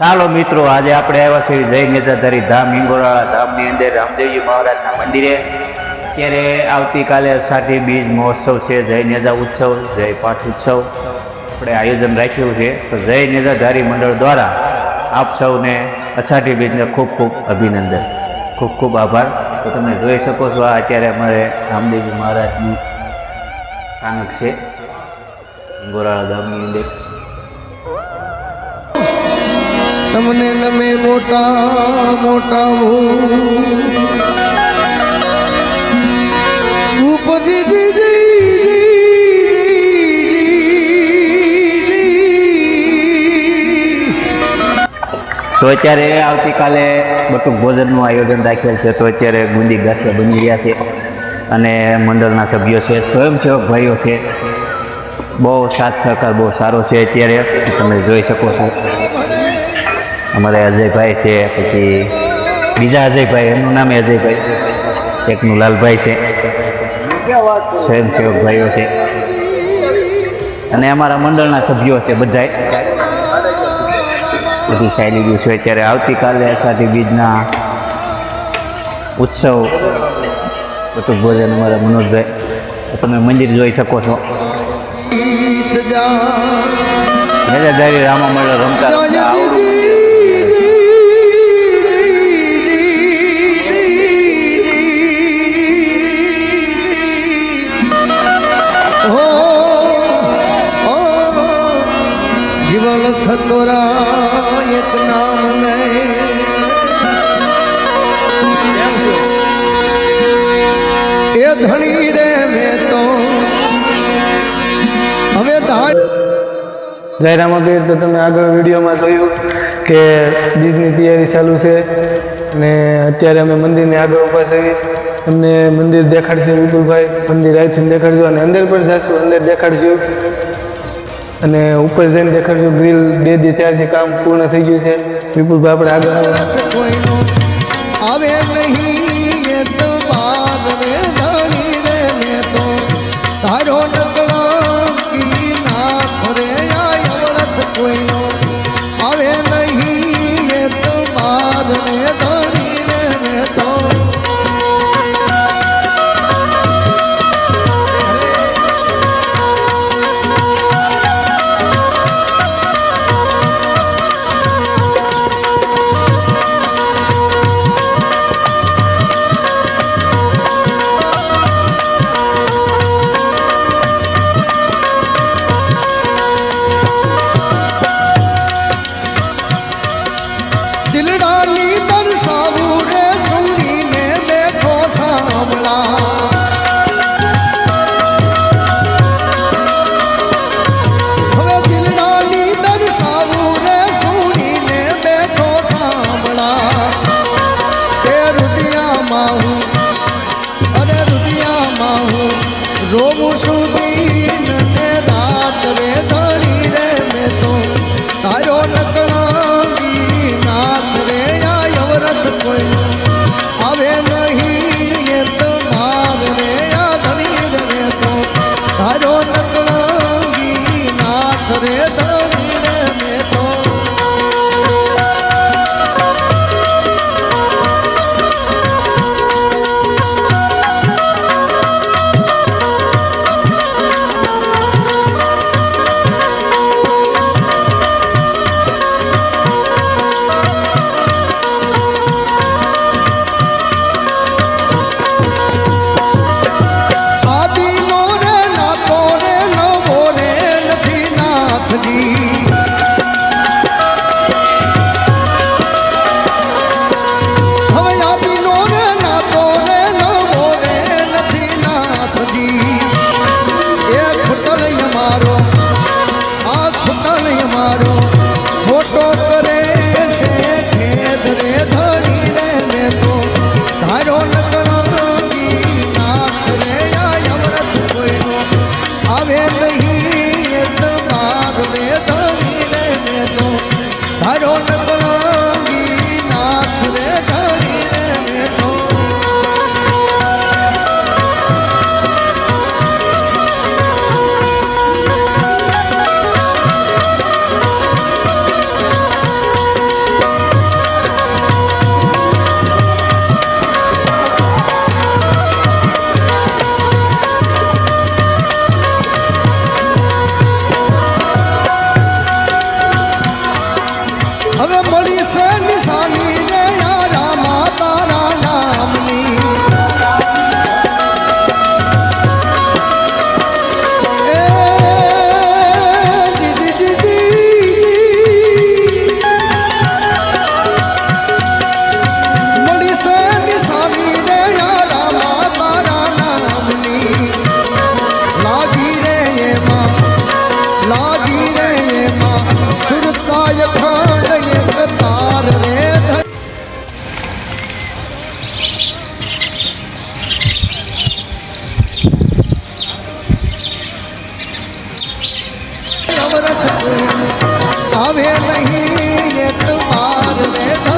ચાલો મિત્રો, આજે આપણે આવ્યા છીએ જય નેતાધારી ધામ, હિંગોરાળા ધામની અંદર. રામદેવજી મહારાજના મંદિરે. અત્યારે આવતીકાલે અષાઢી બીજ મહોત્સવ છે જય નેતા ઉત્સવ, જય પાઠ ઉત્સવ. આપણે આયોજન રાખ્યું છે. તો જય નેતાધારી મંડળ દ્વારા આપ સૌને અષાઢી બીજને ખૂબ ખૂબ અભિનંદન. ખૂબ ખૂબ આભાર. તો તમે જોઈ શકો છો, આ અત્યારે અમારે રામદેવજી મહારાજની સ્થાનક છે. હિંગોરાળા ધામની અંદર. તમને નમે મોટા મોટા ઉપજી તો અત્યારે આવતીકાલે બટુક ભોજનનું આયોજન રાખેલ છે. તો અત્યારે ગુંદી ગાંઠિયા બની રહ્યા છે અને મંડળના સભ્યો છે. સ્વયંસેવક ભાઈઓ છે. બહુ સાથ સહકાર બહુ સારો છે અત્યારે. તમે જોઈ શકો છો. અમારે અજયભાઈ છે પછી બીજા અજયભાઈ એમનું નામ અજયભાઈ. એકનું લાલભાઈ છે. સ્વયંસેવક ભાઈઓ છે. અને અમારા મંડળના સભ્યો છે બધાય. બધું ચાલી ગયું છે. ત્યારે આવતીકાલે અષાઢી બીજના ઉત્સવ બધું ભોજન અમારા મનોજભાઈ. તમે મંદિર જોઈ શકો છો. ગીત રામા મંડળ રમતા ધણી રે મેં તો. હવે જય રામાપીર તો તમે આગળ વિડીયોમાં જોયું કે બીજની તૈયારી ચાલુ છે અને અત્યારે અમે મંદિરની આગળ ઊભા છીએ તમને મંદિર દેખાડશે વિપુલભાઈ મંદિર અહીંથી દેખાડજો અને અંદર પણ જશું અંદર દેખાડશું અને ઉપર જઈને દેખાડશું ગ્રીલ બે દી ત્યારથી કામ પૂર્ણ થઈ ગયું છે. વિપુલભાઈ આપણે આગળ આવે નહીં તારો નકળાંકી Violeta.